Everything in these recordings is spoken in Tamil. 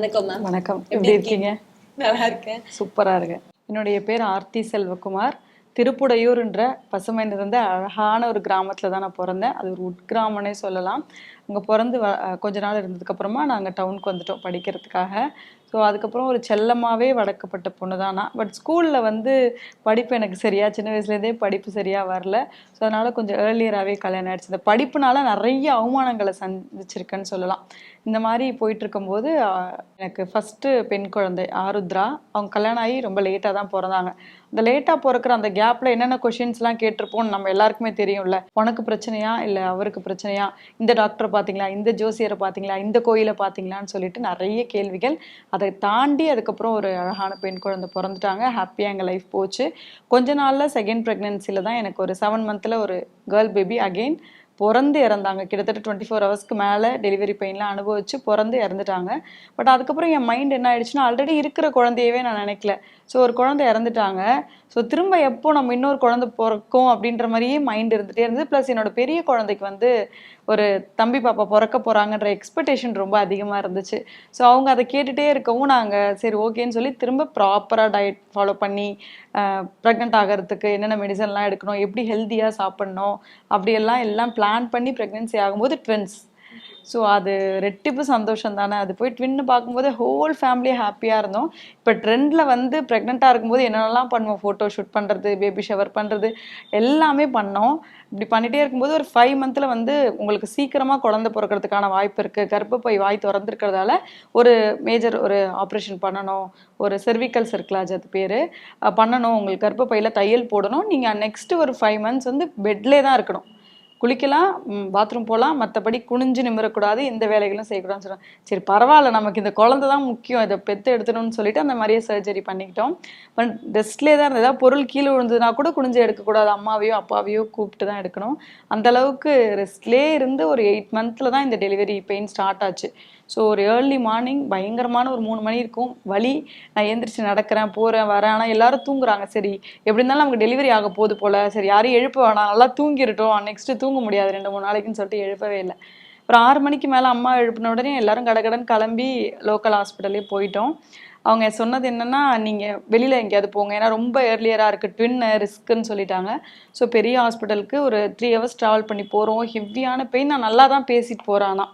வணக்கம் மேம் வணக்கம். எப்படி இருக்கீங்க? நல்லா இருக்கேன். சூப்பரா இருக்கேன். என்னுடைய பேர் ஆர்த்தி செல்வகுமார். திருப்புடையூர்ன்ற பசுமை நிறைந்த அழகான ஒரு கிராமத்துல தான் நான் பிறந்தேன். அது ஒரு உட்கிராமனே சொல்லலாம். அங்க பிறந்து வ- கொஞ்ச நாள் இருந்ததுக்கு அப்புறமா நாங்க டவுனுக்கு வந்துட்டோம் படிக்கிறதுக்காக. ஸோ அதுக்கப்புறம் ஒரு செல்லமாவே வளர்க்கப்பட்ட பொண்ணு தான் நான். பட் ஸ்கூலில் வந்து படிப்பு எனக்கு சரியா சின்ன வயசுலேருந்தே படிப்பு சரியா வரல. ஸோ அதனால கொஞ்சம் ஏர்லியராகவே கல்யாணம் ஆயிடுச்சு. இந்த படிப்புனால நிறைய அவமானங்களை சந்திச்சிருக்கேன்னு சொல்லலாம். இந்த மாதிரி போயிட்டு இருக்கும்போது எனக்கு ஃபஸ்ட்டு பெண் குழந்தை ஆருத்ரா. அவங்க கல்யாணம் ஆகி ரொம்ப லேட்டாக தான் பிறந்தாங்க. அந்த லேட்டாக பிறக்கிற அந்த கேப்பில் என்னென்ன கொஷின்ஸ்லாம் கேட்டிருப்போம்னு நம்ம எல்லாருக்குமே தெரியும்ல. உனக்கு பிரச்சனையா? இல்லை அவருக்கு பிரச்சனையா? இந்த டாக்டரை பார்த்தீங்களா இந்த ஜோசியரை பார்த்தீங்களா இந்த கோயிலை பார்த்தீங்களான்னு சொல்லிட்டு நிறைய கேள்விகள். அதை தாண்டி அதுக்கப்புறம் ஒரு அழகான பெண் குழந்தை பிறந்துட்டாங்க. ஹாப்பியாக எங்கள் லைஃப் போச்சு. கொஞ்ச நாளில் செகண்ட் ப்ரெக்னென்சியில் தான் எனக்கு ஒரு செவன் மந்தில் ஒரு கேர்ள் பேபி அகெயின் பிறந்து இறந்தாங்க. கிட்டத்தட்ட டுவெண்ட்டி ஃபோர் ஹவர்ஸ்க்கு மேலே டெலிவரி பெயின்லாம் அனுபவிச்சு பிறந்து இறந்துட்டாங்க. பட் அதுக்கப்புறம் என் மைண்ட் என்ன ஆயிடுச்சுன்னா ஆல்ரெடி இருக்கிற குழந்தையவே நான் நினைக்கல. ஸோ ஒரு குழந்தை இறந்துட்டாங்க. ஸோ திரும்ப எப்போ நம்ம இன்னொரு குழந்தை பிறக்கும் அப்படின்ற மாதிரியே மைண்ட் இருந்துகிட்டே இருந்தது. ப்ளஸ் என்னோட பெரிய குழந்தைக்கு வந்து ஒரு தம்பி பாப்பா பிறக்க போகிறாங்கன்ற எக்ஸ்பெக்டேஷன் ரொம்ப அதிகமாக இருந்துச்சு. ஸோ அவங்க அதை கேட்டுகிட்டே இருக்கவும் நாங்கள் சரி ஓகேன்னு சொல்லி திரும்ப ப்ராப்பராக டயட் ஃபாலோ பண்ணி ப்ரெக்னென்ட் ஆகிறதுக்கு என்னென்ன மெடிசன்லாம் எடுக்கணும் எப்படி ஹெல்த்தியாக சாப்பிட்ணும் அப்படியெல்லாம் எல்லாம் பிளான் பண்ணி ப்ரெக்னென்சி ஆகும்போது ட்வின்ஸ் ஸோ அது ரெட்டிப்பு சந்தோஷம் தானே அது போய் ட்வின்னு பார்க்கும்போது ஹோல் ஃபேமிலியே ஹாப்பியாக இருந்தோம். இப்போ ட்ரெண்டில் வந்து ப்ரெக்னெண்ட்டாக இருக்கும்போது என்னென்னலாம் பண்ணுவோம்? ஃபோட்டோ ஷூட் பண்ணுறது பேபி ஷவர் பண்ணுறது எல்லாமே பண்ணோம். இப்படி பண்ணிகிட்டே இருக்கும்போது ஒரு ஃபைவ் மந்தில் வந்து உங்களுக்கு சீக்கிரமாக குழந்தை பிறக்கிறதுக்கான வாய்ப்பு இருக்குது கர்ப்பப்பை வாய் திறந்துருக்கிறதால ஒரு மேஜர் ஒரு ஆப்ரேஷன் பண்ணணும். ஒரு செர்விக்கல் சர்க்கிளாஜ் அது பேர். பண்ணணும். உங்களுக்கு கர்ப்பப்பையில் தையல் போடணும். நீங்கள் நெக்ஸ்ட்டு ஒரு ஃபைவ் மந்த்ஸ் வந்து பெட்லேயே தான் இருக்கணும். குளிக்கலாம் பாத்ரூம் போகலாம் மற்றபடி குனிஞ்சு நிமிரக்கூடாது எந்த வேலைகளும் செய்யக்கூடாதுன்னு சொல்லுவாங்க சரி பரவாயில்ல நமக்கு இந்த குழந்தை தான் முக்கியம் இதை பெற்று எடுத்துடணும்னு சொல்லிட்டு அந்த மாதிரியே சர்ஜரி பண்ணிக்கிட்டோம். பட் ரெஸ்ட்லேயே தான் இருந்தது பொருள் கீழே விழுந்ததுனா கூட குனிஞ்சு எடுக்கக்கூடாது. அம்மாவையோ அப்பாவையோ கூப்பிட்டு தான் எடுக்கணும். அந்த அளவுக்கு ரெஸ்ட்லேயே இருந்து ஒரு எயிட் மந்த்தில் தான் இந்த டெலிவரி பெயின் ஸ்டார்ட் ஆச்சு. ஸோ ஒரு ஏர்லி மார்னிங் பயங்கரமான ஒரு மூணு மணி இருக்கும். வழி நான் எழுந்திரிச்சு நடக்கிறேன் போகிறேன் வரேன். ஆனால் எல்லாரும் தூங்குறாங்க. சரி எப்படி இருந்தாலும் நமக்கு டெலிவரி ஆக போகுது போல். சரி யாரையும் எழுப்ப வேணாம். நல்லா தூங்கிருட்டோம் நெக்ஸ்ட்டு தூங்க முடியாது. ரெண்டு மூணு நாளைக்குன்னு சொல்லிட்டு எழுப்பவே இல்லை. அப்புறம் ஆறு மணிக்கு மேலே அம்மா எழுப்பின உடனே எல்லாரும் கடகடன் கிளம்பி லோக்கல் ஹாஸ்பிட்டலே போயிட்டோம். அவங்க சொன்னது என்னென்னா நீங்கள் வெளியில் எங்கேயாவது போங்க. ஏன்னா ரொம்ப ஏர்லியராக இருக்குது ட்வின் ரிஸ்க்குன்னு சொல்லிட்டாங்க. ஸோ பெரிய ஹாஸ்பிட்டலுக்கு ஒரு த்ரீ ஹவர்ஸ் ட்ராவல் பண்ணி போகிறோம் ஹெவியான பெயின் நான் நல்லா தான் பேசிட்டு போகிறான்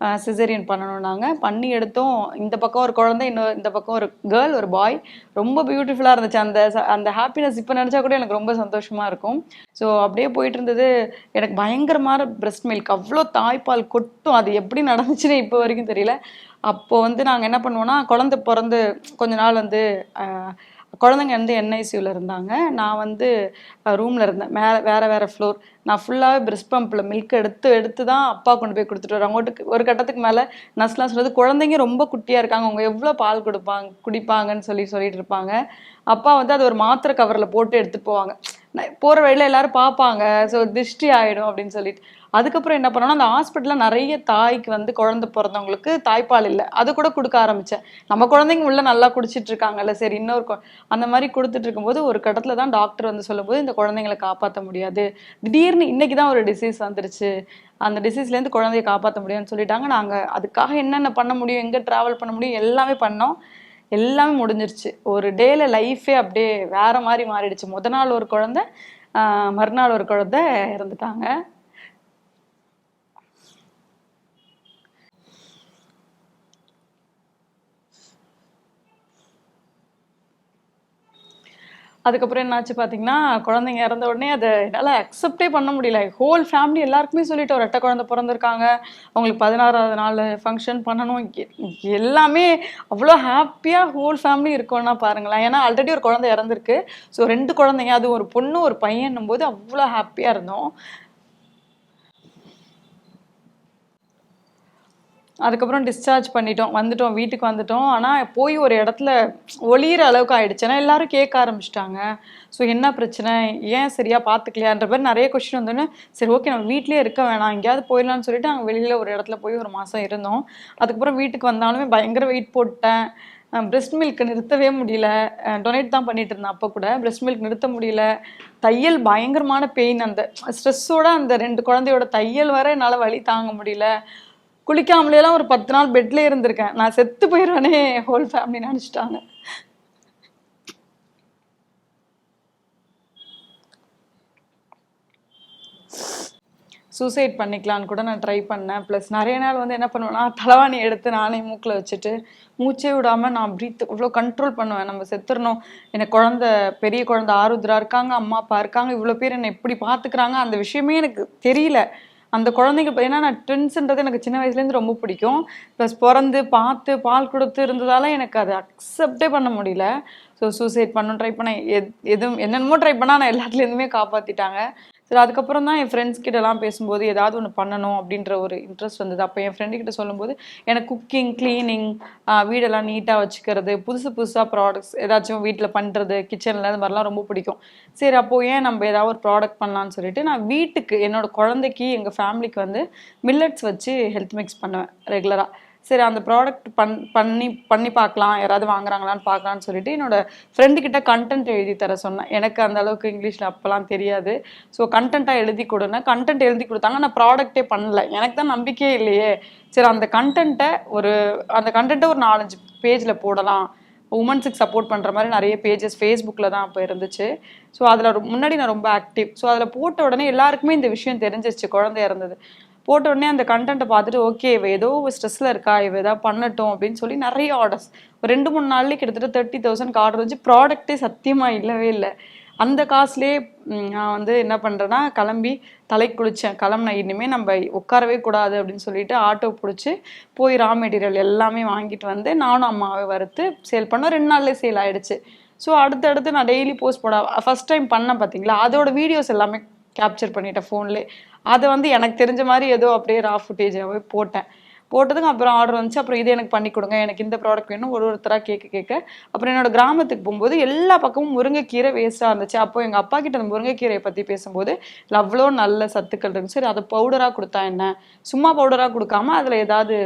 சிசேரியன் பண்ணணும் நாங்கள் பண்ணி எடுத்தோம். இந்த பக்கம் ஒரு குழந்தை இன்னொரு இந்த பக்கம் ஒரு கேர்ள் ஒரு பாய் ரொம்ப பியூட்டிஃபுல்லாக இருந்துச்சு. அந்த ச- அந்த ஹாப்பினஸ் இப்போ நினச்சா கூட எனக்கு ரொம்ப சந்தோஷமாக இருக்கும். ஸோ அப்படியே போயிட்டு இருந்தது. எனக்கு பயங்கரமான பிரஸ்ட் மில்க் அவ்வளோ தாய்ப்பால் கொட்டும். அது எப்படி நடந்துச்சுன்னு இப்போ வரைக்கும் தெரியல. அப்போது வந்து நாங்கள் என்ன பண்ணுவோன்னா குழந்தை பிறந்து கொஞ்ச நாள் வந்து குழந்தைங்க வந்து என்ஐசியூவில் இருந்தாங்க. நான் வந்து ரூமில் இருந்தேன். மேலே வேறு வேறு ஃப்ளோர் நான் ஃபுல்லாகவே பிரெஸ்ட் பம்பில் மில்க் எடுத்து எடுத்து தான் அப்பா கொண்டு போய் கொடுத்துட்டு வருவாங்க ஒரு- ஒரு கட்டத்துக்கு மேலே நர்ஸ்லாம் சொல்கிறது குழந்தைங்க ரொம்ப குட்டியாக இருக்காங்க. அவங்க எவ்வளோ பால் கொடுப்பாங்க குடிப்பாங்கன்னு சொல்லி சொல்லிட்டு இருப்பாங்க. அப்பா வந்து அது ஒரு மாத்திரை கவரில் போட்டு எடுத்துகிட்டு போவாங்க. போகிற வழியில் எல்லோரும் பார்ப்பாங்க. ஸோ திருஷ்டி ஆகிடும் அப்படின்னு சொல்லிட்டு. அதுக்கப்புறம் என்ன பண்ணோன்னா அந்த ஹாஸ்பிட்டலில் நிறைய தாய்க்கு வந்து குழந்தை பிறந்தவங்களுக்கு தாய்ப்பால் இல்லை. அது கூட கொடுக்க ஆரம்பித்தேன் நம்ம குழந்தைங்க உள்ளே நல்லா குடிச்சிட்டு இருக்காங்கல்ல சரி இன்னொரு கொ- அந்த மாதிரி கொடுத்துட்டு இருக்கும்போது ஒரு கட்டத்தில் தான் டாக்டர் வந்து சொல்லும்போது இந்த குழந்தைங்களை காப்பாற்ற முடியாது. திடீர்னு இன்றைக்கி தான் ஒரு டிசீஸ் வந்துருச்சு. அந்த டிசீஸ்லேருந்து குழந்தைய காப்பாற்ற முடியும்னு சொல்லிட்டாங்க. நாங்கள் அதுக்காக என்னென்ன பண்ண முடியும் எங்கே ட்ராவல் பண்ண முடியும் எல்லாமே பண்ணோம். எல்லாமே முடிஞ்சிருச்சு. ஒரு டேல லைஃபே அப்படியே வேற மாதிரி மாறிடுச்சு. முத நாள் ஒரு குழந்தை மறுநாள் ஒரு குழந்தை இறந்துட்டாங்க. அதுக்கப்புறம் என்னாச்சு பார்த்தீங்கன்னா குழந்தைங்க இறந்த உடனே அதை என்னால் அக்செப்டே பண்ண முடியல. ஹோல் ஃபேமிலி எல்லாருக்குமே சொல்லிட்டு ஒரு ரெட்டை குழந்தை பிறந்திருக்காங்க. அவங்களுக்கு பதினாறாவது நாள் ஃபங்க்ஷன் பண்ணணும். எ- எல்லாமே அவ்வளோ ஹாப்பியாக ஹோல் ஃபேமிலி இருக்கோன்னா பாருங்களேன். ஏன்னா ஆல்ரெடி ஒரு குழந்தை இறந்துருக்கு. ஸோ ரெண்டு குழந்தைங்க அது ஒரு பொண்ணு ஒரு பையன்னும் போது அவ்வளோ ஹாப்பியாக இருந்தோம். அதுக்கப்புறம் டிஸ்சார்ஜ் பண்ணிட்டோம். வந்துட்டோம். வீட்டுக்கு வந்துட்டோம். ஆனால் போய் ஒரு இடத்துல ஒளியிற அளவுக்கு ஆயிடுச்சு. ஏன்னா எல்லாரும் கேட்க ஆரம்பிச்சிட்டாங்க. ஸோ என்ன பிரச்சனை? ஏன் சரியா பார்த்துக்கலையான்ற மாதிரி நிறைய கொஸ்டின் வந்தோடனே சரி ஓகே நம்ம வீட்லேயே இருக்க வேணாம். எங்கேயாவது போயிடலாம்னு சொல்லிட்டு நாங்கள் வெளியில் ஒரு இடத்துல போய் ஒரு மாதம் இருந்தோம். அதுக்கப்புறம் வீட்டுக்கு வந்தாலுமே பயங்கர வெயிட் போட்டேன். பிரெஸ்ட் மில்க் நிறுத்தவே முடியல. டொனேட் தான் பண்ணிட்டு இருந்தேன் அப்போ கூட. பிரெஸ்ட் மில்க் நிறுத்த முடியல. தையல் பயங்கரமான பெயின் அந்த ஸ்ட்ரெஸ்ஸோட அந்த ரெண்டு குழந்தையோட தையல் வர என்னால் வழி தாங்க முடியல. குளிக்காமலேலாம் ஒரு பத்து நாள் பெட்ல இருந்திருக்கேன். நான் செத்து போயிடுவேனே ஹோல் ஃபேமிலி நினச்சிட்டாங்க. சூசைட் பண்ணிக்கலான்னு கூட நான் ட்ரை பண்ணேன். ப்ளஸ் நிறைய நாள் வந்து என்ன பண்ணுவேன்னா தலைவாணி எடுத்து நானே மூக்கில் வச்சுட்டு மூச்சே விடாம நான் ப்ரீத் இவ்வளோ கண்ட்ரோல் பண்ணுவேன். நம்ம செத்துறணும். எனக்கு குழந்தை பெரிய குழந்தை ஆருத்ரா இருக்காங்க அம்மா அப்பா இருக்காங்க இவ்வளோ பேர் என்னை எப்படி பார்த்துக்கிறாங்க அந்த விஷயமே எனக்கு தெரியல. அந்த குழந்தைங்க ஏன்னா நான் ட்வின்ஸுன்றது எனக்கு சின்ன வயசுலேருந்து ரொம்ப பிடிக்கும். ப்ளஸ் பிறந்து பார்த்து பால் கொடுத்து இருந்ததால எனக்கு அதை அக்செப்டே பண்ண முடியல. ஸோ சூசைட் பண்ணணும் ட்ரை பண்ணேன். எத் எதுவும் என்னென்னமோ ட்ரை பண்ணால் நான் எல்லாத்துலேருந்துமே காப்பாற்றிட்டாங்க சரி அதுக்கப்புறம் தான் என் ஃப்ரெண்ட்ஸ் கிட்டலாம் பேசும்போது ஏதாவது ஒன்று பண்ணணும் அப்படின்ற ஒரு இன்ட்ரெஸ்ட் வந்தது. அப்போ என் ஃப்ரெண்டு கிட்ட சொல்லும்போது எனக்கு குக்கிங் க்ளீனிங் வீடெல்லாம் நீட்டாக வச்சுக்கிறது புதுசு புதுசாக ப்ராடக்ட்ஸ் ஏதாச்சும் வீட்டில் பண்ணுறது கிச்சனில் அது மாதிரிலாம் ரொம்ப பிடிக்கும். சரி அப்போது ஏன் நம்ம ஏதாவது ஒரு ப்ராடக்ட் பண்ணலான்னு சொல்லிட்டு நான் வீட்டுக்கு என்னோடய குழந்தைக்கு எங்கள் ஃபேமிலிக்கு வந்து மில்லட்ஸ் வச்சு ஹெல்த் மிக்ஸ் பண்ணுவேன் ரெகுலராக சரி அந்த ப்ராடக்ட் பண் பண்ணி பண்ணி பார்க்கலாம் யாராவது வாங்குறாங்களான்னு பார்க்கலான்னு சொல்லிட்டு என்னோட ஃப்ரெண்டுக்கிட்ட கண்டென்ட் எழுதி தர சொன்னேன். எனக்கு அந்த அளவுக்கு இங்கிலீஷில் அப்போல்லாம் தெரியாது. ஸோ கண்டென்ட்டாக எழுதி கொடுன்னா கண்டென்ட் எழுதி கொடுத்தாங்க. நான் ப்ராடக்ட்டே பண்ணல. எனக்கு தான் நம்பிக்கையே இல்லையே. சரி அந்த கண்டென்ட்டை ஒரு அந்த கண்டென்ட்டை ஒரு நாலஞ்சு பேஜில் போடலாம். உமன்ஸுக்கு சப்போர்ட் பண்ணுற மாதிரி நிறைய பேஜஸ் ஃபேஸ்புக்கில் தான் அப்போ இருந்துச்சு. ஸோ அதில் முன்னாடி நான் ரொம்ப ஆக்டிவ் ஸோ அதில் போட்ட உடனே எல்லாருக்குமே இந்த விஷயம் தெரிஞ்சிருச்சு. குழந்தை இறந்தது போட்டோடனே அந்த கண்டென்ட்டை பார்த்துட்டு ஓகே இவ ஏதோ ஸ்ட்ரெஸ்ஸில் இருக்கா இவ ஏதாவது பண்ணட்டும் அப்படின்னு சொல்லி நிறைய ஆர்டர்ஸ் ஒரு ரெண்டு மூணு நாள்லேயே கிட்டத்தட்ட தேர்ட்டி தௌசண்ட் ஆர்டர் வச்சு ப்ராடக்ட்டே சத்தியமாக இல்லவே இல்லை. அந்த காசுலேயே நான் வந்து என்ன பண்ணுறேன்னா கிளம்பி தலை குளித்தேன் கிளம்புன இனிமேல் நம்ம உட்காரவே கூடாது அப்படின்னு சொல்லிட்டு ஆட்டோ பிடிச்சி போய் ரா மெட்டீரியல் எல்லாமே வாங்கிட்டு வந்து நானும் அம்மாவை வறுத்து சேல் பண்ணோம். ரெண்டு நாள்லேயே சேல் ஆயிடுச்சு. ஸோ அடுத்தடுத்து நான் டெய்லி போஸ்ட் போட ஃபர்ஸ்ட் டைம் பண்ணேன் பார்த்தீங்களா அதோட வீடியோஸ் எல்லாமே கேப்சர் பண்ணிட்டேன் ஃபோன்லேயே அதை வந்து எனக்கு தெரிஞ்ச மாதிரி ஏதோ அப்படியே ரா ஃபுட்டேஜாகவே போட்டேன். போட்டதுக்கு அப்புறம் ஆர்டர் வந்துச்சு. அப்புறம் இது எனக்கு பண்ணி கொடுங்க. எனக்கு இந்த ப்ராடக்ட் வேணும். ஒரு ஒருத்தராக கேட்க கேட்க அப்புறம் என்னோட கிராமத்துக்கு போகும்போது எல்லா பக்கமும் முருங்கைக்கீரை வேஸ்ட்டாக இருந்துச்சு. அப்போ எங்கள் அப்பா கிட்ட அந்த முருங்கைக்கீரையை பற்றி பேசும்போது அவ்வளோ நல்ல சத்துக்கள் இருக்கு சரி அதை பவுடராக கொடுத்தா என்ன? சும்மா பவுடராக கொடுக்காம அதில் ஏதாவது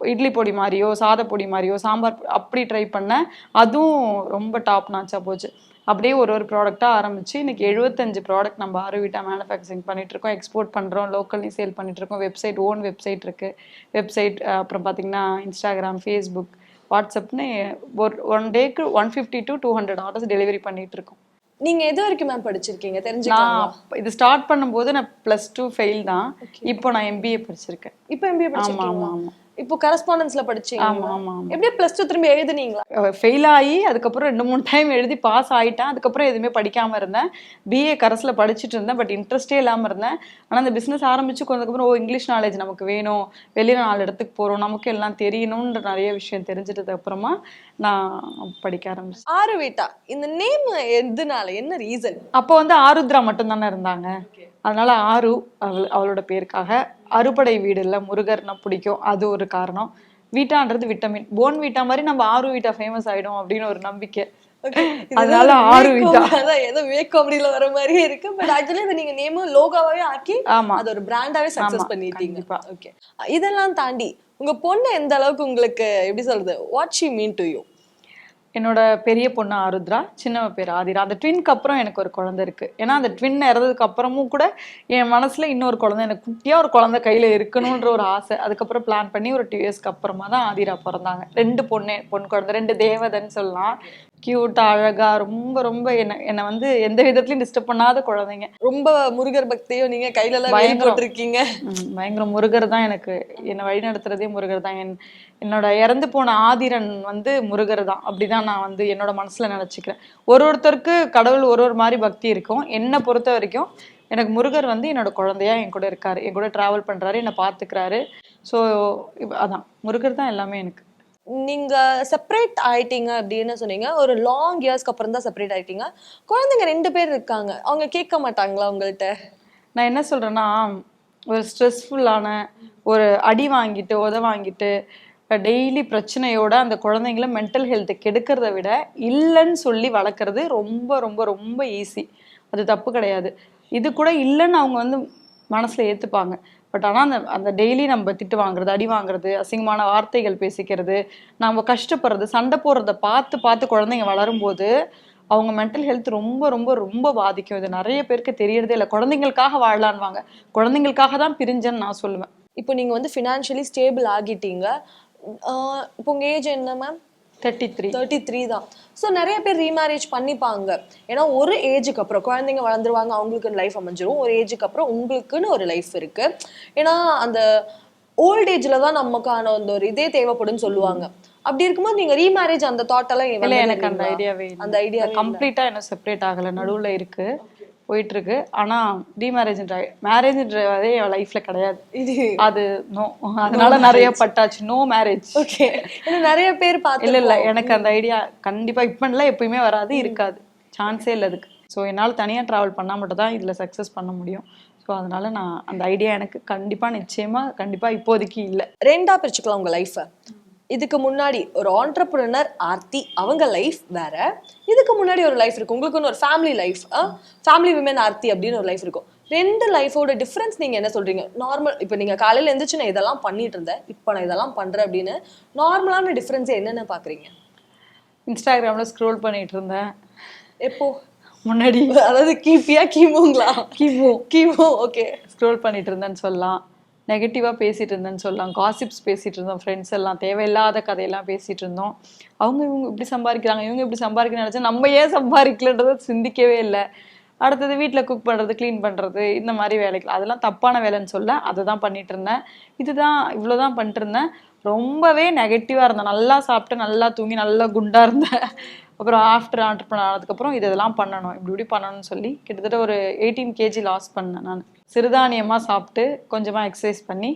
இட்லி பொடி மாதிரியோ சாத பொடி மாதிரியோ சாம்பார் அப்படி ட்ரை பண்ணேன். அதுவும் ரொம்ப டாப் நாச்சாக போச்சு. அப்படியே ஒரு ஒரு ப்ராடக்டாக ஆரம்பிச்சு இன்னைக்கு எழுபத்தஞ்சு ப்ராடக்ட் நம்ம ஆரோவிட்டா மேனுஃபேக்சரிங் பண்ணிட்டு இருக்கோம் எக்ஸ்போர்ட் பண்ணுறோம் லோக்கல்லையும் சேல் பண்ணிட்டு இருக்கோம் வெப்சைட் ஓன் வெப்சைட் இருக்கு வெப்சைட் அப்புறம் பார்த்தீங்கன்னா இன்ஸ்டாகிராம் ஃபேஸ்புக் வாட்ஸ்அப்னு ஒரு one take one fifty to two hundred orders delivery பண்ணிட்டு இருக்கோம் நீங்க எது வரைக்கும் மேம் படிச்சிருக்கீங்க? தெரிஞ்சுக்கலாம்? இது ஸ்டார்ட் பண்ணும்போது நான் ப்ளஸ் டூ ஃபெயில் தான். இப்போ நான் எம்பிஏ படிச்சிருக்கேன். இப்போ எம்பிஏ ஆமா படிச்சிருக்கீங்களா? ஆமா ஆமா. இப்போ கரஸ்பாண்டன்ஸ்ல படிச்சீங்க ஆமா ஆமா எப்படியே பிளஸ் டூ திரும்பி எழுதுனீங்களா? ஃபெயில் ஆகி அதுக்கப்புறம் ரெண்டு மூணு டைம் எழுதி பாஸ் ஆயிட்டேன் அதுக்கப்புறம் எதுவுமே படிக்காம இருந்தேன். பிஏ கரஸில் படிச்சுட்டு இருந்தேன் பட் இன்ட்ரெஸ்டே இல்லாமல் இருந்தேன். ஆனால் அந்த பிஸ்னஸ் ஆரம்பிச்சு கொஞ்சதுக்கப்புறம் ஓ இங்கிலீஷ் நாலேஜ் நமக்கு வேணும். வெளியில் நாலு இடத்துக்கு போகிறோம் நமக்கு எல்லாம் தெரியணுன்ற நிறைய விஷயம் தெரிஞ்சிட்டது அப்புறமா நான் படிக்க ஆரம்பிச்சேன். ஆறு வீட்டா இந்த நேம் எதுனால? என்ன ரீசன் அப்போ வந்து ஆருத்ரா மட்டும்தானே இருந்தாங்க. அதனால ஆரு அவள் அவளோட பேருக்காக அறுபடை வீடு இல்லை முருகர்னா பிடிக்கும். அது ஒரு காரணம். வீட்டான்றது விட்டமின் போன் வீட்டா மாதிரி நம்ம ஆரு வீட்டா ஃபேமஸ் ஆயிடும் அப்படின்னு ஒரு நம்பிக்கை. அதனால ஆறு வீட்டா. அதான் ஏதோ விவேக் காமெடியில வர மாதிரியே இருக்கு. பட் ஆக்சுவலி இதை நீங்க நேம் லோகாவே ஆக்கி ஆமா. அது ஒரு பிராண்டாவே சக்சஸ் பண்ணிட்டீங்க. ஓகே இதெல்லாம் தாண்டி உங்க பொண்ணு எந்த அளவுக்கு உங்களுக்கு எப்படி சொல்றது what she mean to you என்னோட பெரிய பொண்ணு ஆருத்ரா சின்னவ பேர் ஆதிரா. அந்த ட்வின்க்கு அப்புறம் எனக்கு ஒரு குழந்தை இருக்குது ஏன்னா அந்த ட்வின் இறந்ததுக்கு அப்புறமும் கூட என் மனசில் இன்னொரு குழந்தை எனக்கு குட்டியாக ஒரு குழந்தை கையில் இருக்கணுன்ற ஒரு ஆசை. அதுக்கப்புறம் பிளான் பண்ணி ஒரு டூ இயர்ஸ்க்கு அப்புறமா தான் ஆதிரா பிறந்தாங்க. ரெண்டு பொண்ணு பொன் குழந்தை ரெண்டு தேவதைன்னு சொல்லலாம். கியூட்டா அழகா ரொம்ப ரொம்ப என்ன என்னை வந்து எந்த விதத்துலயும் டிஸ்டர்ப் பண்ணாத குழந்தைங்க. ரொம்ப முருகர் பக்தியும் நீங்க கையில எல்லாம் வேல் பயங்கரம். முருகர் தான் எனக்கு என்னை வழி நடத்துறதே முருகர் தான். என் என்னோட இறந்து போன ஆதிரன் வந்து முருகர் தான். அப்படிதான் நான் வந்து என்னோட மனசுல நினைச்சுக்கிறேன். ஒரு ஒருத்தருக்கு கடவுள் ஒரு ஒரு மாதிரி பக்தி இருக்கும். என்னை பொறுத்த வரைக்கும் எனக்கு முருகர் வந்து என்னோட குழந்தையா என் கூட இருக்காரு. என் கூட டிராவல் பண்றாரு என்னை பாத்துக்கிறாரு ஸோ அதான். முருகர் தான் எல்லாமே எனக்கு. நீங்க செப்பரேட் ஆயிட்டீங்க அப்படின்னு சொன்னீங்க. ஒரு லாங் இயர்ஸ்க்கு அப்புறம் தான் செப்பரேட் ஆயிட்டீங்க. குழந்தைங்க ரெண்டு பேர் இருக்காங்க. அவங்க கேட்க மாட்டாங்களா உங்கள்கிட்ட நான் என்ன சொல்றேன்னா ஒரு ஸ்ட்ரெஸ்ஃபுல்லான ஒரு அடி வாங்கிட்டு உத வாங்கிட்டு டெய்லி பிரச்சனையோட அந்த குழந்தைங்கள மென்டல் ஹெல்த்தை கெடுக்கிறத விட இல்லைன்னு சொல்லி வளர்க்குறது ரொம்ப ரொம்ப ரொம்ப ஈஸி அது தப்பு கிடையாது. இது கூட இல்லைன்னு அவங்க வந்து மனசில் ஏற்றுப்பாங்க பட் ஆனால் அந்த அந்த டெய்லி நம்ம திட்டு வாங்குறது அடி வாங்குறது அசிங்கமான வார்த்தைகள் பேசிக்கிறது நம்ம கஷ்டப்படுறது சண்டை போடுறத பார்த்து பார்த்து குழந்தைங்க வளரும்போது அவங்க மென்டல் ஹெல்த் ரொம்ப ரொம்ப ரொம்ப பாதிக்கும். இது நிறைய பேருக்கு தெரியறதே இல்லை. குழந்தைங்களுக்காக வாழலான்வாங்க குழந்தைங்களுக்காக தான் பிரிஞ்சேன்னு நான் சொல்லுவேன். இப்போ நீங்கள் வந்து ஃபினான்ஷியலி ஸ்டேபிள் ஆகிட்டீங்க. இப்போ உங்கள் ஏஜ் என்ன ma'am thirty three thirty three தான். ஸோ நிறைய பேர் ரீமேரேஜ் பண்ணிப்பாங்க. ஏன்னா ஒரு ஏஜுக்கு அப்புறம் குழந்தைங்க வளர்ந்துருவாங்க அவங்களுக்கு லைஃப் அமைஞ்சிரும். ஒரு ஏஜுக்கு அப்புறம் உங்களுக்குன்னு ஒரு லைஃப் இருக்கு. ஏன்னா அந்த ஓல்ட் ஏஜ்ல தான் நமக்கான அந்த ஒரு இதே தேவைப்படும்னு சொல்லுவாங்க. அப்படி இருக்கும்போது நீங்க ரீமேரேஜ் அந்த தாட் எல்லாம் எனக்கு அந்த? ஐடியாவே அந்த ஐடியா கம்ப்ளீட்டா இன்னும் செப்பரேட் ஆகல நடுவுல இருக்கு. போயிட்டு இருக்கு ஆனா டிமேரேஜ்ன்ற மேரேஜ்ன்றதே என் லைஃப்ல கிடையாது. இது அது நோ அதனால நிறைய பட்டாச்சு. நோ மேரேஜ் ஓகே நிறைய பேர் பார்த்து இல்ல இல்ல. எனக்கு அந்த ஐடியா கண்டிப்பா இப்ப இல்ல எப்பயுமே வராது இருக்காது. சான்ஸே இல்லை அதுக்கு. ஸோ என்னால் தனியா டிராவல் பண்ணா மட்டும் தான் இதுல சக்ஸஸ் பண்ண முடியும். ஸோ அதனால நான் அந்த ஐடியா எனக்கு கண்டிப்பா நிச்சயமா கண்டிப்பா இப்போதைக்கு இல்லை. ரெண்டா பிரிச்சுக்கலாம் உங்க லைஃப்பை இதுக்கு முன்னாடி ஒரு ஆண்டர்பிரினர் ஆர்த்தி அவங்க லைஃப் வேற. இதுக்கு முன்னாடி ஒரு லைஃப் இருக்கு உங்களுக்குன்னு ஒரு family life family women Aarti அப்படின்னு ஒரு லைஃப் இருக்கும். ரெண்டு லைஃபோட டிஃப்ரென்ஸ் நீங்க என்ன சொல்றீங்க? நார்மல் இப்போ நீங்க காலையில எழுந்திரிச்சு நான் இதெல்லாம் பண்ணிட்டு இருந்தேன். இப்போ நான் இதெல்லாம் பண்றேன் அப்படின்னு நார்மலான டிஃப்ரென்ஸ் என்னென்ன பாக்குறீங்க? இன்ஸ்டாகிராம்ல ஸ்க்ரோல் பண்ணிட்டு இருந்தேன். எப்போ? முன்னாடி. அதாவது கீப்பியா கீமுங்களா? கிமு. கீமோ ஓகே ஸ்க்ரோல் பண்ணிட்டு இருந்தேன்னு சொல்லலாம். நெகட்டிவாக பேசிகிட்டு இருந்தேன்னு சொல்லலாம். காசிப்ஸ் பேசிகிட்டு இருந்தோம் ஃப்ரெண்ட்ஸ் எல்லாம் தேவையில்லாத கதையெல்லாம் பேசிகிட்டு இருந்தோம் அவங்க இவங்க இப்படி சம்பாதிக்கிறாங்க இவங்க இப்படி சம்பாதிக்க நினைச்சா நம்ம ஏன் சம்பாதிக்கலன்றத சிந்திக்கவே இல்லை. அடுத்தது வீட்டில் குக் பண்ணுறது க்ளீன் பண்ணுறது இந்த மாதிரி வேலைகள். அதெல்லாம் தப்பான வேலைன்னு சொல்ல அதை தான் பண்ணிகிட்டு இருந்தேன் இதுதான் இவ்வளோதான் பண்ணிட்டு இருந்தேன் ரொம்பவே நெகட்டிவாக இருந்தேன். நல்லா சாப்பிட்டு நல்லா தூங்கி நல்லா குண்டாக இருந்தேன். அப்புறம் ஆஃப்டர் ஆண்டர்பனர் ஆனதுக்கப்புறம் இதெல்லாம் பண்ணணும். இப்படி இப்படி பண்ணணும்னு சொல்லி கிட்டத்தட்ட ஒரு எயிட்டீன் கேஜி லாஸ் பண்ணேன் நான். சிறுதானியமாக சாப்பிட்டு கொஞ்சமாக எக்ஸசைஸ் பண்ணி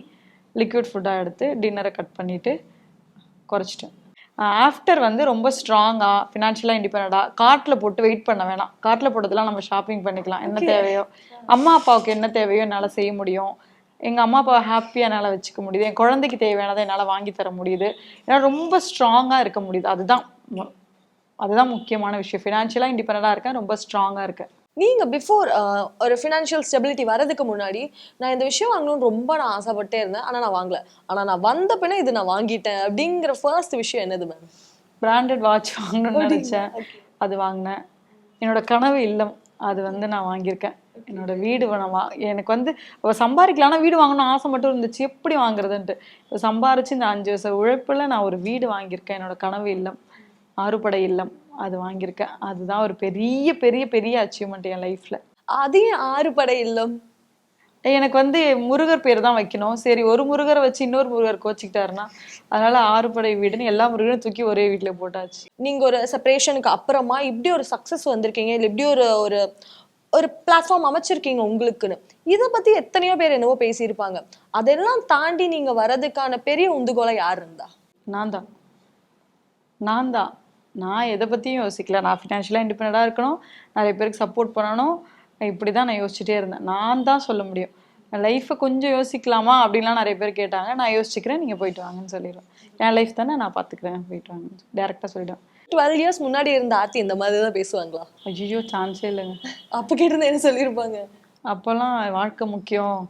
லிக்விட் ஃபுட்டாக எடுத்து டின்னரை கட் பண்ணிவிட்டு குறைச்சிட்டேன். ஆஃப்டர் வந்து ரொம்ப ஸ்ட்ராங்காக ஃபினான்ஷியலாக இண்டிபெண்டாக கார்ட்டில் போட்டு வெயிட் பண்ண வேணாம். கார்ட்டில் போட்டதெல்லாம் நம்ம ஷாப்பிங் பண்ணிக்கலாம். என்ன தேவையோ? அம்மா அப்பாவுக்கு என்ன தேவையோ என்னால் செய்ய முடியும். எங்கள் அம்மா அப்பாவை ஹாப்பியாக என்னால் வச்சுக்க முடியுது. என் குழந்தைக்கு தேவையானதை என்னால் வாங்கி தர முடியுது. என்னால் ரொம்ப ஸ்ட்ராங்காக இருக்க முடியுது. அதுதான் அதுதான் முக்கியமான விஷயம். ஃபினான்ஷியலாக இண்டிபெண்டாக இருக்கேன் ரொம்ப ஸ்ட்ராங்காக இருக்கேன். நீங்க பிஃபோர் ஒரு ஃபினான்ஷியல் ஸ்டெபிலிட்டி வரதுக்கு முன்னாடி நான் இந்த விஷயம் வாங்கணும்னு ரொம்ப நான் ஆசைப்பட்டே இருந்தேன். ஆனா நான் வாங்கல. ஆனா நான் வந்த பின்ன இது நான் வாங்கிட்டேன் அப்படிங்கிற ஃபர்ஸ்ட் விஷயம் என்னது மேம் பிராண்டட் வாட்ச் வாங்கணும்னு நினச்சேன். அது வாங்கினேன். என்னோட கனவு இல்லம். அது வந்து நான் வாங்கியிருக்கேன். என்னோட வீடு நான் வா எனக்கு வந்து அவ சம்பாதிக்கலாம் ஆனா வீடு வாங்கணும்னு ஆசை மட்டும் இருந்துச்சு. எப்படி வாங்குறதுன்ட்டு. சம்பாரிச்சு இந்த அஞ்சு வருஷம் உழைப்புல நான் ஒரு வீடு வாங்கியிருக்கேன். என்னோட கனவு இல்லம். ஆறுபடை இல்லம். அது வாங்கியிருக்கேன். அதுதான் ஒரு பெரிய பெரிய பெரிய அச்சீவ்மெண்ட் என் லைஃப்ல அதையும் ஆறு படை இல்லம். எனக்கு வந்து முருகர் பேர் தான் வைக்கணும். சரி ஒரு முருகரை வச்சு இன்னொரு முருகர் கோச்சிக்கிட்டாருன்னா அதனால ஆறுபடை வீடுன்னு எல்லா முருகரும் தூக்கி ஒரே வீட்டுல போட்டாச்சு. நீங்க ஒரு செப்பரேஷனுக்கு அப்புறமா இப்படி ஒரு சக்சஸ் வந்திருக்கீங்க? இல்ல இப்படி ஒரு ஒரு ஒரு பிளாட்ஃபார்ம் அமைச்சிருக்கீங்க உங்களுக்குன்னு? இதை பத்தி எத்தனையோ பேர் என்னவோ பேசியிருப்பாங்க. அதெல்லாம் தாண்டி நீங்க வரதுக்கான பெரிய உந்துகோலை யார் இருந்தா? நான் தான். நான் தான். நான் எதை பற்றியும் யோசிக்கல. நான் ஃபினான்ஷியலாக இண்டிபெண்டாக இருக்கணும். நிறைய பேருக்கு சப்போர்ட் பண்ணணும். இப்படி தான் நான் யோசிச்சுட்டே இருந்தேன். நான் தான் சொல்ல முடியும். லைஃப்பை கொஞ்சம் யோசிக்கலாமா அப்படின்லாம் நிறைய பேர் கேட்டாங்க. நான் யோசிச்சுக்கிறேன். நீங்கள் போயிட்டு வாங்கன்னு சொல்லிடுவேன் என் லைஃப் தானே நான் பார்த்துக்கிறேன் போயிட்டு வாங்க டேரெக்டாக சொல்லிடுவேன் டுவெல் இயர்ஸ் முன்னாடி இருந்த ஆர்த்தி இந்த மாதிரி தான் பேசுவாங்களா? ஐயோ சான்ஸே இல்லைங்க. அப்ப கேட்டிருந்தா என்ன சொல்லியிருப்பாங்க? அப்போல்லாம் வாழ்க்கை முக்கியம்.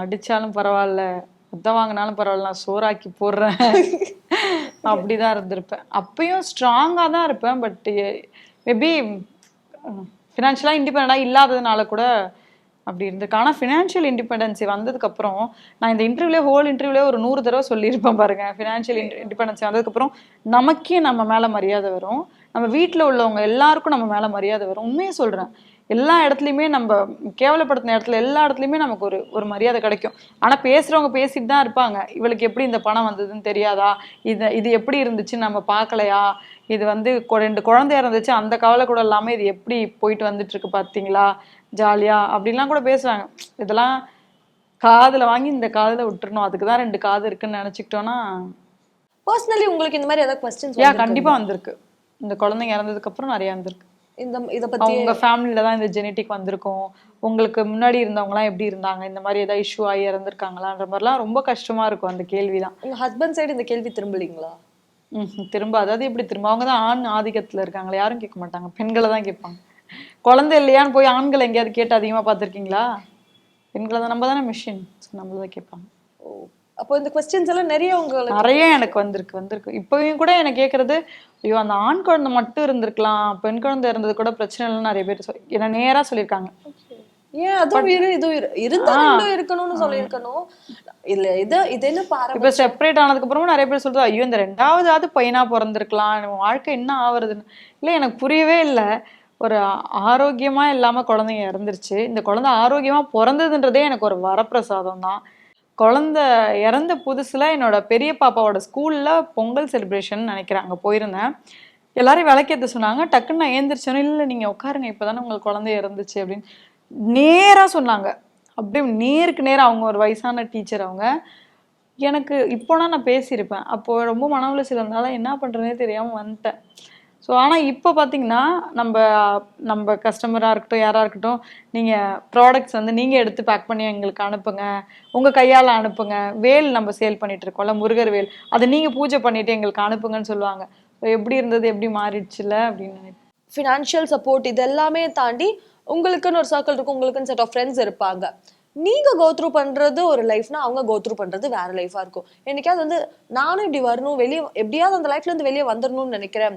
அடிச்சாலும் பரவாயில்ல. உத வாங்கினாலும் பரவாயில்ல. நான் சோறாக்கி போடுறேன். அப்படிதான் இருந்திருப்பேன். அப்பயும் ஸ்ட்ராங்காக தான் இருப்பேன் பட் மேபி ஃபினான்ஷியலாக இண்டிபெண்டாக இல்லாததுனால கூட அப்படி இருந்திருக்கு ஆனால் ஃபினான்ஷியல் இண்டிபெண்டன்சி வந்ததுக்கப்புறம் நான் இந்த இன்டர்வியூலே ஹோல் இன்டர்வியூலே ஒரு நூறு தடவை சொல்லியிருப்பேன் பாருங்க. ஃபினான்ஷியல் இண்டிபெண்டன்சி வந்ததுக்கப்புறம் நமக்கே நம்ம மேலே மரியாதை வரும். நம்ம வீட்டில் உள்ளவங்க எல்லாருக்கும் நம்ம மேலே மரியாதை வரும். உண்மையை சொல்கிறேன் எல்லா இடத்துலையுமே நம்ம கேவலப்படுத்தின இடத்துல எல்லா இடத்துலையுமே நமக்கு ஒரு ஒரு மரியாதை கிடைக்கும். ஆனால் பேசுகிறவங்க பேசிட்டு தான் இருப்பாங்க. இவளுக்கு எப்படி இந்த பணம் வந்ததுன்னு தெரியாதா? இது இது எப்படி இருந்துச்சு? நம்ம பார்க்கலையா? இது வந்து ரெண்டு குழந்தையா இருந்துச்சு. அந்த கவலை கூட இல்லாமல் இது எப்படி போயிட்டு வந்துட்டு இருக்கு பார்த்தீங்களா ஜாலியா அப்படிலாம் கூட பேசுவாங்க இதெல்லாம் காதுல வாங்கி இந்த காதுல விட்டுறணும். அதுக்கு தான் ரெண்டு காது இருக்குன்னு நினச்சிக்கிட்டோன்னா பர்சனலி உங்களுக்கு இந்த மாதிரி ஏதாவது கொஸ்டின்ஸ் யா கண்டிப்பா வந்திருக்கு. இந்த குழந்தைங்க இறந்ததுக்கு அப்புறம் நிறைய வந்திருக்கு. இந்த இத பத்தி அவங்க ஃபேமிலியில தான் இந்த ஜெனட்டிக் வந்திருக்கும். உங்களுக்கு முன்னாடி இருந்தவங்கலாம் எப்படி இருந்தாங்க? இந்த மாதிரி ஏதாவது இஷ்யூ ஆகி இறந்துருக்காங்களான்ற மாதிரிலாம் ரொம்ப கஷ்டமா இருக்கும் அந்த கேள்விதான் உங்க ஹஸ்பண்ட் சைடு இந்த கேள்வி திரும்பலீங்களா. திரும்ப. அதாவது எப்படி திரும்ப? அவங்க தான் ஆண் ஆதிக்கத்துல இருக்காங்களே யாரும் கேட்க மாட்டாங்க. பெண்களை தான் கேட்பாங்க. குழந்தை இல்லையான்னு போய் ஆண்கள் எங்கேயாவது கேட்டு அதிகமா பார்த்திருக்கீங்களா? பெண்களை தான் நம்ம தானே மிஷின் நம்மள தான் கேட்பாங்க. ஓ அப்போ இந்த கொஸ்டின்ஸ் எல்லாம் நிறைய உங்களுக்கு நிறைய எனக்கு வந்திருக்கு வந்திருக்கு. இப்பயும் கூட எனக்கு கேட்கறது ஐயோ அந்த ஆண் குழந்தை மட்டும் இருந்திருக்கலாம் பெண் குழந்தை இருந்தது கூட பிரச்சனை இல்லைன்னு நிறைய பேர் என்ன நேரா சொல்லியிருக்காங்க. ஏன் அதுவும் இரு இதுவும் இரு இருந்தா இருக்கணும்னு சொல்லியிருக்கணும். இல்ல இது இது என்ன பாரு இப்ப செப்பரேட் ஆனதுக்கு அப்புறமும் நிறைய பேர் சொல்றது ஐயோ இந்த ரெண்டாவதாவது பையனா பிறந்திருக்கலாம் வாழ்க்கை என்ன ஆவறதுன்னு இல்ல எனக்கு புரியவே இல்லை. ஒரு ஆரோக்கியமா இல்லாம குழந்தைங்க இறந்துருச்சு இந்த குழந்தை ஆரோக்கியமா பிறந்ததுன்றதே எனக்கு ஒரு வரப்பிரசாதம் தான் குழந்த இறந்த புதுசில் என்னோட பெரிய பாப்பாவோட ஸ்கூலில் பொங்கல் செலிப்ரேஷன் நினைக்கிறேன் அங்கே போயிருந்தேன். எல்லாரையும் விளக்கேற்ற சொன்னாங்க டக்குன்னு நான் ஏந்திரிச்சோன்னே இல்லை நீங்கள் உட்காருங்க இப்பதானே உங்களுக்கு குழந்தை இறந்துச்சு அப்படின்னு. நேராக சொன்னாங்க. அப்படியே நேருக்கு நேரா அவங்க ஒரு வயசான டீச்சர் அவங்க. எனக்கு இப்போனா நான் பேசியிருப்பேன். அப்போது ரொம்ப மன உளைச்சல் இருந்தாலும் என்ன பண்ணுறதுனே தெரியாமல் வந்துட்டேன். ஸோ ஆனா இப்போ பார்த்தீங்கன்னா நம்ம நம்ம கஸ்டமரா இருக்கட்டும் யாரா இருக்கட்டும் நீங்க ப்ராடக்ட்ஸ் வந்து நீங்க எடுத்து பேக் பண்ணி எங்களுக்கு அனுப்புங்க. உங்க கையால அனுப்புங்க. வேல் நம்ம சேல் பண்ணிட்டு இருக்கோம்ல முருகர் வேல். அதை நீங்க பூஜை பண்ணிட்டு எங்களுக்கு அனுப்புங்கன்னு சொல்லுவாங்க. ஸோ எப்படி இருந்தது எப்படி மாறிடுச்சுல அப்படின்னு நினைக்கிறேன். ஃபினான்ஷியல் சப்போர்ட் இது எல்லாமே தாண்டி உங்களுக்குன்னு ஒரு சர்க்கிள் இருக்கும் உங்களுக்குன்னு செட் ஆஃப் ஃப்ரெண்ட்ஸ் இருப்பாங்க. நீங்க கோத்ரூ பண்றது ஒரு லைஃப்னா அவங்க கோத்ரூ பண்றது வேற லைஃபா இருக்கும். என்னைக்காவது வந்து நானும் இப்படி வரணும் வெளியே எப்படியாவது அந்த லைஃப்ல இருந்து வெளியே வந்துடணும்னு நினைக்கிறேன்.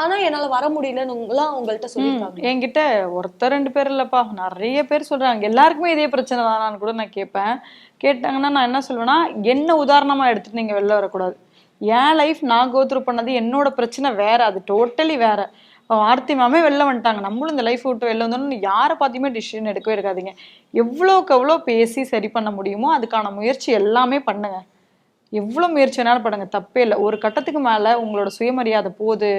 ஆனா என்னால வர முடியலன்னு உங்களாம் உங்கள்ட்ட சொல்லியிருக்காங்க என்கிட்ட ஒருத்தர் ரெண்டு பேர் இல்லப்பா நிறைய பேர் சொல்றாங்க. எல்லாருக்குமே இதே பிரச்சனை தானான்னு கூட நான் கேட்பேன். கேட்டாங்கன்னா நான் என்ன சொல்லுவேன்னா என்ன உதாரணமா எடுத்துட்டு நீங்க வெளில வரக்கூடாது. என் லைஃப் நான் கோத்ரூ பண்ணது என்னோட பிரச்சனை வேற அது டோட்டலி வேற. ஆர்த்தி மாமே வெளில வந்துட்டாங்க. நம்மளும் இந்த லைஃப் விட்டு வெளில வந்தோம்னு யாரை பார்த்தியுமே டிசிஷன் எடுக்கவே எடுக்காதீங்க. எவ்வளோக்கு எவ்வளோ பேசி சரி பண்ண முடியுமோ அதுக்கான முயற்சி எல்லாமே பண்ணுங்க. எவ்வளோ முயற்சி வேணாலும் பண்ணுங்க. தப்பே இல்லை. ஒரு கட்டத்துக்கு மேலே உங்களோட சுயமரியாதை போகுது.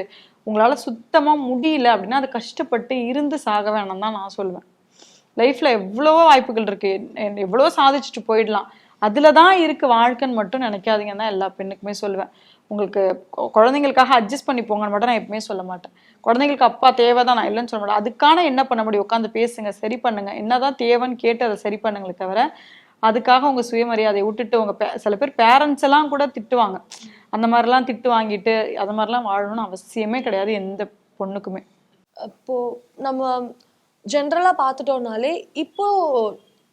உங்களால் சுத்தமாக முடியல அப்படின்னா அது கஷ்டப்பட்டு இருந்து சாக வேணாம் தான் நான் சொல்லுவேன். லைஃப்பில் எவ்வளவோ வாய்ப்புகள் இருக்கு. எவ்வளோ எவ்வளவோ சாதிச்சுட்டு போயிடலாம். அதில் தான் இருக்கு வாழ்க்கைன்னு மட்டும் நினைக்காதீங்கன்னு தான் எல்லா பெண்ணுக்குமே சொல்லுவேன். உங்களுக்கு குழந்தைங்களுக்காக அட்ஜஸ்ட் பண்ணி போங்கன்னு மட்டும் நான் எப்பவுமே சொல்ல மாட்டேன். குழந்தைங்களுக்கு அப்பா தேவை தான் நான் இல்லைன்னு சொல்ல மாட்டேன். அதுக்கான என்ன பண்ண முடியும்? உட்காந்து பேசுங்க சரி பண்ணுங்க. என்னதான் தேவைன்னு கேட்டு அதை சரி பண்ணுங்களே தவிர அதுக்காக உங்க சுயமரியாதையை விட்டுட்டு உங்கள் பே- சில பேர் பேரண்ட்ஸ் எல்லாம் கூட திட்டுவாங்க. அந்த மாதிரிலாம் திட்டு வாங்கிட்டு அது மாதிரிலாம் வாழணும்னு அவசியமே கிடையாது எந்த பொண்ணுக்குமே. அப்போ நம்ம ஜென்ரலா பார்த்துட்டோம்னாலே இப்போ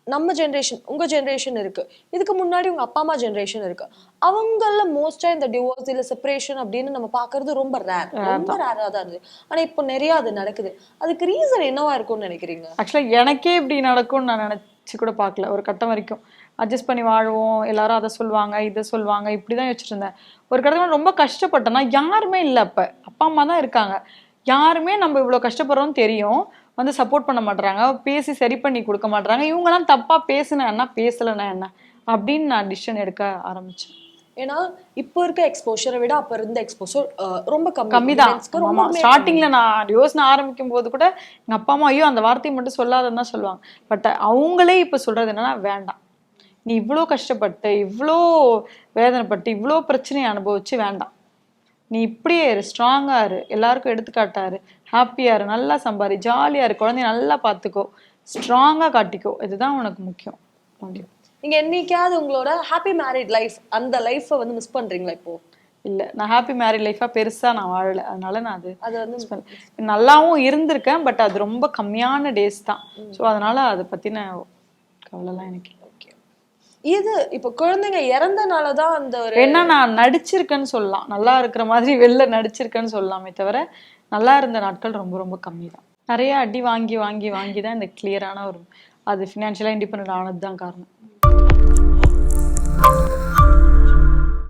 நம்ம ஜென்ரேஷன் உங்க ஜென்ரேஷன் இருக்கு. இதுக்கு முன்னாடி உங்க அப்பா அம்மா ஜென்ரேஷன் இருக்கு. அவங்கள மோஸ்டா இந்த டிவோர்ஸ் இல்ல செப்பரேஷன் அப்படின்னு நம்ம பாக்குறது ரொம்ப ரேர் ரொம்ப ரேரா தான் இருந்தது. ஆனா இப்போ நிறைய அது நடக்குது. அதுக்கு ரீசன் என்னவா இருக்கும்னு நினைக்கிறீங்க? ஆக்சுவலாக எனக்கே இப்படி நடக்கும்னு நான் நினச்சி கூட பார்க்கல. ஒரு கட்டம் வரைக்கும். அட்ஜஸ்ட் பண்ணி வாழ்வோம் எல்லாரும் அதை சொல்லுவாங்க இதை சொல்லுவாங்க இப்படி தான் இருந்தேன். ஒரு கட்டத்தில் ரொம்ப கஷ்டப்பட்டேன்னா யாருமே இல்லை அப்போ. அப்பா அம்மா தான் இருக்காங்க. யாருமே நம்ம இவ்வளோ கஷ்டப்படுறோம்னு தெரியும். வந்து சப்போர்ட் பண்ண மாட்றாங்க. பேசி சரி பண்ணி கொடுக்க மாட்றாங்க. இவங்கெல்லாம் தப்பாக பேசுனா என்ன? பேசலைன்னா என்ன? அப்படின்னு நான் டிசிஷன் எடுக்க ஆரம்பிச்சேன். ஏன்னா இப்போ இருக்க எக்ஸ்போஷரை விட அப்ப இருந்த எக்ஸ்போஷர் ரொம்ப கம்மி. கம்மி தான் ஸ்டார்டிங்ல நான் யோசனை ஆரம்பிக்கும் போது கூட எங்க அப்பா அம்மா ஐயோ அந்த வார்த்தையை மட்டும் சொல்லாதன்னு தான் சொல்லுவாங்க. பட் அவங்களே இப்ப சொல்றது என்னன்னா வேண்டாம். நீ இவ்வளோ கஷ்டப்பட்டு இவ்வளோ வேதனைப்பட்டு இவ்வளோ பிரச்சனையை அனுபவிச்சு வேண்டாம். நீ இப்படியே இரு ஸ்ட்ராங்கா இரு எல்லாருக்கும் எடுத்துக்காட்டாரு ஹாப்பியா இரு நல்லா சம்பாரி ஜாலியா இரு குழந்தைய நல்லா பார்த்துக்கோ. ஸ்ட்ராங்கா காட்டிக்கோ. இதுதான் உனக்கு முக்கியம். அப்படி. நீங்க என்னைக்காவது உங்களோட ஹாப்பி மேரிட் லைஃப் அந்த லைஃப்பை வந்து மிஸ் பண்றீங்களா இப்போ? இல்ல நான் ஹாப்பி மேரிட் லைஃபா பெருசா நான் வாழல. அதனால நான் அது அது வந்து. நல்லாவும் இருந்திருக்கேன் பட் அது ரொம்ப கம்மியான டேஸ் தான். ஸோ அதனால அதை பத்தின கவலைலாம் எனக்கு. இது இப்போ குழந்தைங்க இறந்தனால தான் அந்த ஒரு என்ன நான் நடிச்சிருக்கேன்னு சொல்லலாம். நல்லா இருக்கிற மாதிரி வெளில நடிச்சிருக்கேன்னு சொல்லலாமே தவிர நல்லா இருந்த நாட்கள் ரொம்ப ரொம்ப கம்மி தான் நிறைய அடி வாங்கி வாங்கி வாங்கி தான் இந்த கிளியரான ஒரு அது ஃபினான்ஷியலாக இண்டிபெண்ட் ஆனது தான் காரணம்.